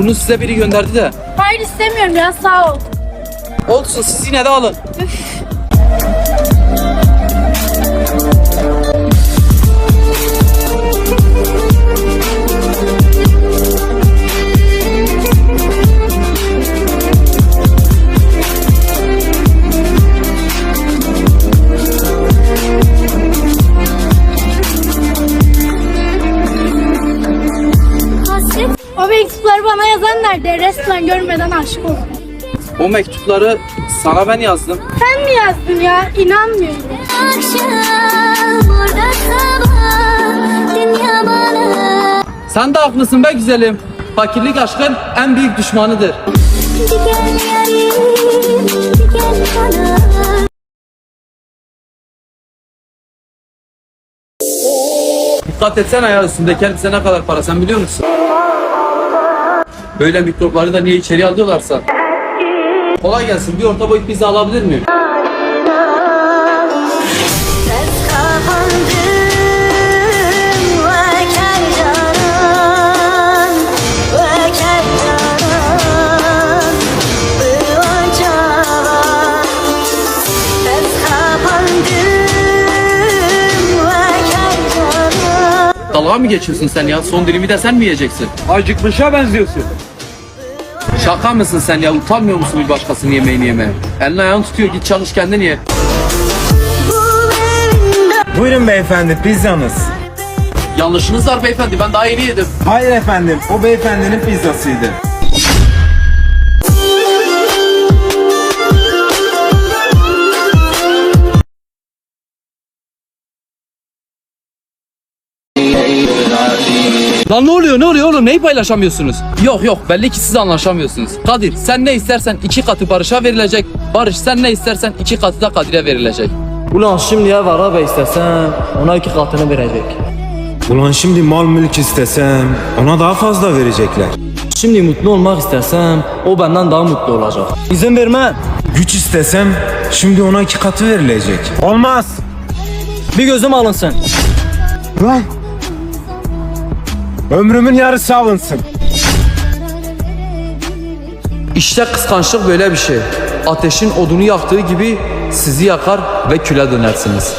Bunu size biri gönderdi de. Hayır istemiyorum ya sağ ol. Olsun siz yine de alın. Mektupları bana yazan nerede? Resmen görmeden aşık oldum. O mektupları sana ben yazdım. Sen mi yazdın ya? İnanmıyorum. Akşam burada sabah dünya bana Sen de haklısın be güzelim. Fakirlik aşkın en büyük düşmanıdır. Dikkat etsene ya üstündeki elbise ne kadar para sen biliyor musun? Böyle mikropları da niye içeri alıyorlarsa. Kolay gelsin bir orta boy pizza alabilir miyim? Dalga mı geçiyorsun sen ya? Son dilimi de sen mi yiyeceksin? Acıkmışa benziyorsun. Şaka mısın sen ya? Utanmıyor musun bir başkasının yemeğini yemeye? Elini ayağını tutuyor git çalış kendin ye. Buyurun beyefendi pizzanız. Yanlışınız var beyefendi ben daha yeni yedim. Hayır efendim o beyefendinin pizzasıydı. Lan ne oluyor ne oluyor oğlum neyi paylaşamıyorsunuz? Yok yok belli ki siz anlaşamıyorsunuz. Kadir sen ne istersen iki katı Barış'a verilecek. Barış sen ne istersen iki katı da Kadir'e verilecek. Ulan şimdiye var abi istesem ona iki katını verecek. Ulan şimdi mal mülk istesem ona daha fazla verecekler. Şimdi mutlu olmak istesem o benden daha mutlu olacak. İzin verme. Güç istesem şimdi ona iki katı verilecek. Olmaz. Bir gözüm alınsın. Lan. Ömrümün yarısı alınsın. İşte kıskançlık böyle bir şey. Ateşin odunu yaktığı gibi sizi yakar ve küle dönersiniz.